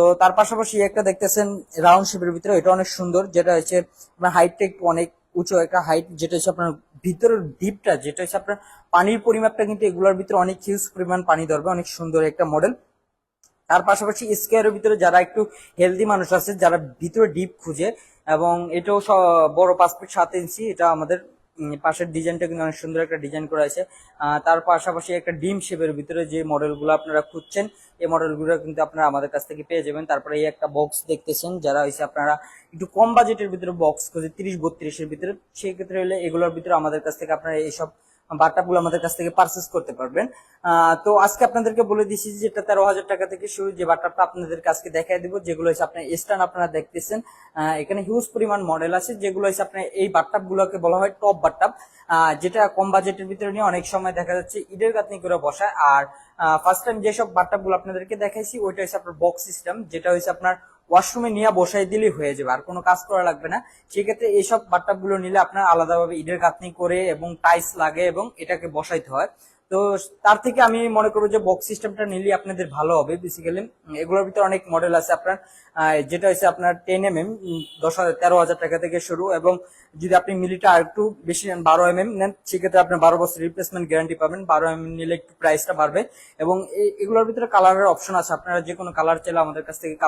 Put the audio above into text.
তো তার পাশাপাশি একটা দেখতেছেন রাউন্ড শেপের ভিতরে, এটা অনেক সুন্দর, যেটা হচ্ছে আপনার হাইটটা একটু অনেক উঁচু একটা হাইট যেটা হচ্ছে আপনার ভিতরের ডিপটা যেটা হচ্ছে আপনার পানির পরিমাপটা কিন্তু এগুলোর ভিতরে অনেক হিউজ পরিমাণ পানি ধরবে, অনেক সুন্দর একটা মডেল তার পাশাপাশি স্কোয়ারের ভিতরে যারা একটু হেলদি মানুষ আছে, যারা ভিতরে ডিপ খুঁজে, এবং এটাও বড় পাঁচ ফিট সাত ইঞ্চি এটা আমাদের পাশের ডিজাইনটা কিন্তু অনেক সুন্দর একটা ডিজাইন করা আছে। তার পাশাপাশি একটা ডিম শেপের ভিতরে যে মডেলগুলো আপনারা খুঁজছেন, এই মডেলগুলো কিন্তু আপনারা আমাদের কাছ থেকে পেয়ে যাবেন। তারপরে এই একটা বক্স দেখতেছেন, যারা হয়েছে আপনারা একটু কম বাজেটের ভিতরে বক্স খুঁজে, তিরিশ বত্রিশের ভিতরে, সেক্ষেত্রে হলে এগুলোর ভিতরে আমাদের কাছ থেকে আপনারা এইসব বাটাগুলো আমাদের কাছ থেকে পারচেস করতে পারবেন। তো আজকে আপনাদেরকে বলে দিচ্ছি যে এটা তেরো হাজার টাকা থেকে শুরু, যে বাটারটা আপনাদেরকে আজকে দেখাই দিব, যেগুলো হচ্ছে আপনার স্ট্যান্ড আপনারা দেখতেছেন। এখানে হিউজ পরিমাণ মডেল আছে, যেগুলো হচ্ছে আপনার এই বাট্টাপ গুলোকে বলা হয় টপ বাট্টাপ যেটা কম বাজেটের ভিতরে নিয়ে অনেক সময় দেখা যাচ্ছে ঈদের গাঁথনি করে বসায়। আর ফার্স্ট টাইম যেসব বাট্টাপগুলো আপনাদেরকে দেখাইছি, ওইটা হচ্ছে আপনার বক্স সিস্টেম যেটা হচ্ছে আপনার ওয়াশরুমে নিয়ে বসাই দিলেই হয়ে যাবে, আর কোনো কাজ করা লাগবে না। সেক্ষেত্রে এইসব বাট্টাপগুলো নিলে আপনার আলাদাভাবে ঈদের গাঁথনি করে এবং টাইস লাগে এবং এটাকে বসাইতে হয়। তো তার থেকে আমি মনে করব যে বক্স সিস্টেমটা নিলে আপনাদের ভালো হবে বেসিক্যালি এগুলোর ভিতরে অনেক মডেল আছে আপনার যেটা হচ্ছে আপনার টেন এম এম দশ হাজার, তেরো হাজার টাকা থেকে শুরু এবং যদি আপনি মিলিটা আর একটু বেশি নেন, বারো এম এম নেন, সেক্ষেত্রে আপনি বারো বছর রিপ্লেসমেন্ট গ্যারান্টি পাবেন। বারো এম নিলে একটু প্রাইসটা বাড়বে এবং এগুলোর ভিতরে কালারের অপশন আছে। আপনারা যে কোনো কালার চাইলে আমাদের কাছ থেকে